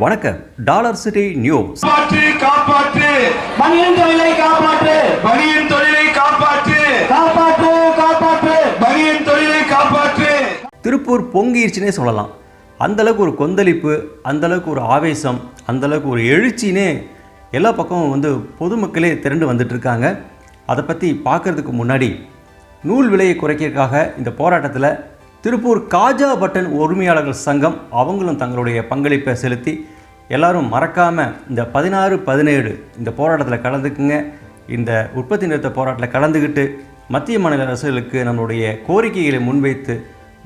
வணக்கம். Dollar city news. காப்பாற்று பனியன் தொழிலை காப்பாற்று. பனியன் தொழிலை காப்பாற்று. காப்பாற்று காப்பாற்று. பனியன் தொழிலை காப்பாற்று. திருப்பூர் பொங்கிருச்சுனே சொல்லலாம். அந்த அளவுக்கு ஒரு கொந்தளிப்பு அந்த அளவுக்கு ஒரு ஆவேசம் அந்த அளவுக்கு ஒரு எழுச்சினே எல்லா பக்கமும் வந்து பொதுமக்களே திரண்டு வந்துட்டு இருக்காங்க அதை பற்றி பார்க்கறதுக்கு முன்னாடி நூல் விலையை குறைக்கிறதுக்காக இந்த போராட்டத்தில் திருப்பூர் காஜா பட்டன் உரிமையாளர்கள் சங்கம் அவங்களும் தங்களுடைய பங்களிப்பை செலுத்தி எல்லாரும் மறக்காமல் இந்த பதினாறு பதினேழு இந்த போராட்டத்தில் கலந்துக்குங்க. இந்த உற்பத்தி நிறுத்த போராட்டத்தில் கலந்துக்கிட்டு மத்திய மாநில அரசுகளுக்கு நம்மளுடைய கோரிக்கைகளை முன்வைத்து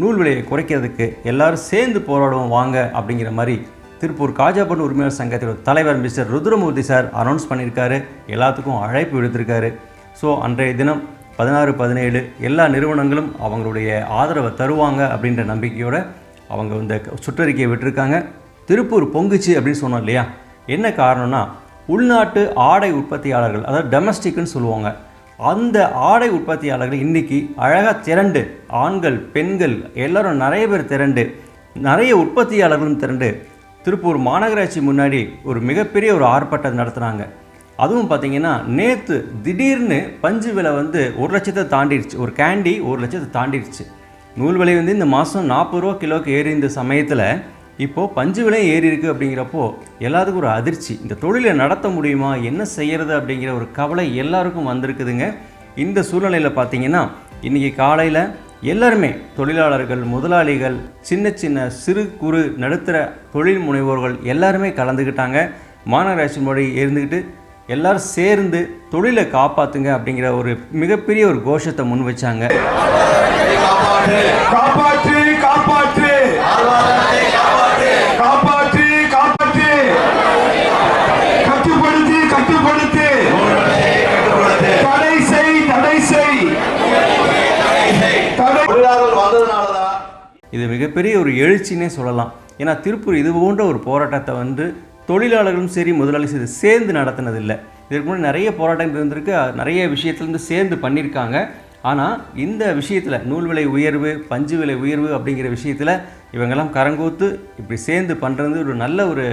நூல் விலையை குறைக்கிறதுக்கு எல்லாரும் சேர்ந்து போராடுவோம் வாங்க அப்படிங்கிற மாதிரி திருப்பூர் காஜாபட்டு உரிமையாளர் சங்கத்தோட தலைவர் மிஸ்டர் ருத்ரமூர்த்தி சார் அனௌன்ஸ் பண்ணியிருக்காரு. எல்லாத்துக்கும் அழைப்பு விடுத்திருக்காரு. ஸோ அன்றைய தினம் பதினாறு பதினேழு எல்லா நிறுவனங்களும் அவங்களுடைய ஆதரவை தருவாங்க அப்படின்ற நம்பிக்கையோடு அவங்க இந்த சுற்றறிக்கையை விட்டுருக்காங்க. திருப்பூர் பொங்குச்சு அப்படின்னு சொன்னோம் இல்லையா? என்ன காரணம்னா உள்நாட்டு ஆடை உற்பத்தியாளர்கள் அதாவது டொமஸ்டிக்னு சொல்லுவாங்க அந்த ஆடை உற்பத்தியாளர்கள் இன்றைக்கி அழகாக திரண்டு ஆண்கள் பெண்கள் எல்லோரும் நிறைய பேர் திரண்டு நிறைய உற்பத்தியாளர்களும் திரண்டு திருப்பூர் மாநகராட்சி முன்னாடி ஒரு மிகப்பெரிய ஒரு ஆர்ப்பாட்டம் நடத்துனாங்க. அதுவும் பார்த்தீங்கன்னா நேற்று திடீர்னு பஞ்சு விலை வந்து ஒரு லட்சத்தை தாண்டிடுச்சு. ஒரு கேண்டி ஒரு லட்சத்தை தாண்டிடுச்சு. நூல் விலை வந்து இந்த மாதம் நாற்பது ரூபா கிலோக்கு ஏறி இந்த சமயத்தில் இப்போது பஞ்சு விலையும் ஏறி இருக்குது அப்படிங்கிறப்போ எல்லாத்துக்கும் ஒரு அதிர்ச்சி. இந்த தொழிலை நடத்த முடியுமா? என்ன செய்கிறது அப்படிங்கிற ஒரு கவலை எல்லாருக்கும் வந்திருக்குதுங்க. இந்த சூழ்நிலையில் பார்த்தீங்கன்னா இன்றைக்கி காலையில் எல்லாருமே தொழிலாளர்கள் முதலாளிகள் சின்ன சின்ன சிறு குறு நடுத்தர தொழில் முனைவோர்கள் எல்லாருமே கலந்துக்கிட்டாங்க. மாநகராட்சி மொழி இருந்துக்கிட்டு எல்லாரும் சேர்ந்து தொழிலை காப்பாற்றுங்க அப்படிங்கிற ஒரு மிகப்பெரிய ஒரு கோஷத்தை முன் வச்சாங்க. இது மிகப்பெரிய ஒரு எழுச்சின்னே சொல்லலாம். ஏன்னா திருப்பூர் இது போன்ற ஒரு போராட்டத்தை வந்து தொழிலாளர்களும் சரி முதலாளி சரி சேர்ந்து நடத்தினதில்லை. இதற்கு முன்னாடி நிறைய போராட்டங்கள் இருந்திருக்கு நிறைய விஷயத்துலேருந்து சேர்ந்து பண்ணியிருக்காங்க. ஆனால் இந்த விஷயத்தில் நூல் விலை உயர்வு பஞ்சு விலை உயர்வு அப்படிங்கிற விஷயத்தில் இவங்கெல்லாம் கரங்கூத்து இப்படி சேர்ந்து பண்ணுறது ஒரு நல்ல ஒரு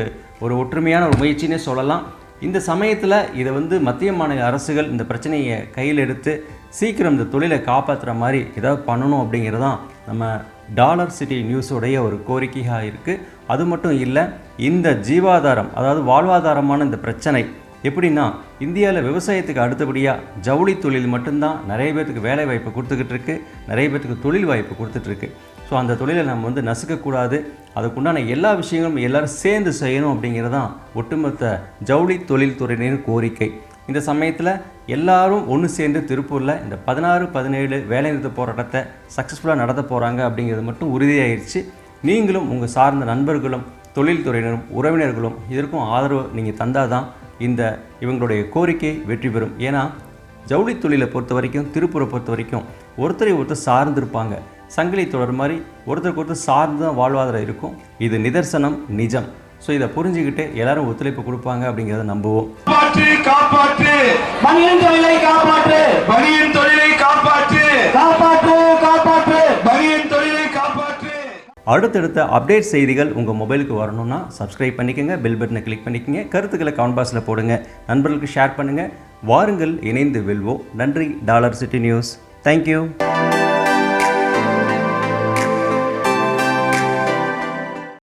ஒரு ஒற்றுமையான ஒரு முயற்சினே சொல்லலாம். இந்த சமயத்தில் இதை வந்து மத்திய மாநில அரசுகள் இந்த பிரச்சனையை கையில் எடுத்து சீக்கிரம் இந்த தொழிலை காப்பாற்றுற மாதிரி ஏதாவது பண்ணணும் அப்படிங்கிறது தான் நம்ம டாலர் சிட்டி நியூஸுடைய ஒரு கோரிக்கையாக இருக்குது அது மட்டும் இல்லை இந்த ஜீவாதாரம் அதாவது வாழ்வாதாரமான இந்த பிரச்சனை எப்படின்னா இந்தியாவில் விவசாயத்துக்கு அடுத்தபடியாக ஜவுளி தொழில் மட்டும்தான் நிறைய பேர்த்துக்கு வேலை வாய்ப்பு கொடுத்துக்கிட்டு இருக்கு நிறைய பேர்த்துக்கு தொழில் வாய்ப்பு கொடுத்துட்ருக்கு ஸோ அந்த தொழிலை நம்ம வந்து நசுக்கக்கூடாது. அதுக்குண்டான எல்லா விஷயங்களும் எல்லோரும் சேர்ந்து செய்யணும் அப்படிங்கிறது தான் ஒட்டுமொத்த ஜவுளி தொழில்துறையினர் கோரிக்கை. இந்த சமயத்தில் எல்லாரும் ஒன்று சேர்ந்து திருப்பூரில் இந்த பதினாறு பதினேழு வேலைநிறுத்த போராட்டத்தை சக்ஸஸ்ஃபுல்லாக நடத்த போகிறாங்க அப்படிங்கிறது மட்டும் உறுதியாயிருச்சு. நீங்களும் உங்கள் சார்ந்த நண்பர்களும் தொழில்துறையினரும் உறவினர்களும் இதற்கும் ஆதரவு நீங்கள் தந்தால் தான் இந்த இவங்களுடைய கோரிக்கை வெற்றி பெறும். ஏன்னா ஜவுளி தொழிலை பொறுத்த வரைக்கும் திருப்பூரை பொறுத்த வரைக்கும் ஒருத்தரை ஒருத்தர் சார்ந்திருப்பாங்க. சங்கிலி தொடர் மாதிரி ஒருத்தருக்கு ஒருத்தர் சார்ந்து தான் வாழ்வாதாரம் இருக்கும். இது நிதர்சனம் நிஜம். ஸோ இதை புரிஞ்சுக்கிட்டு எல்லாரும் ஒத்துழைப்பு கொடுப்பாங்க அப்படிங்கிறத நம்புவோம். காப்பாற்று காப்பாற்று. பனியன் தொழிலை காப்பாற்று. பனியன் தொழிலை காப்பாற்று. காப்பாற்று காப்பாற்று. பனியன் தொழிலை காப்பாற்று. அடுத்தடுத்த அப்டேட் செய்திகள் உங்கள் மொபைலுக்கு வரணும்னா சப்ஸ்கிரைப் பண்ணிக்கோங்க பெல் பட்டனை கிளிக் பண்ணிக்கோங்க கருத்துக்களை கமெண்ட் பாக்ஸில் போடுங்க நண்பர்களுக்கு ஷேர் பண்ணுங்கள் வாருங்கள் இணைந்து வெல்வோம். நன்றி டாலர் சிட்டி நியூஸ். தேங்க்யூ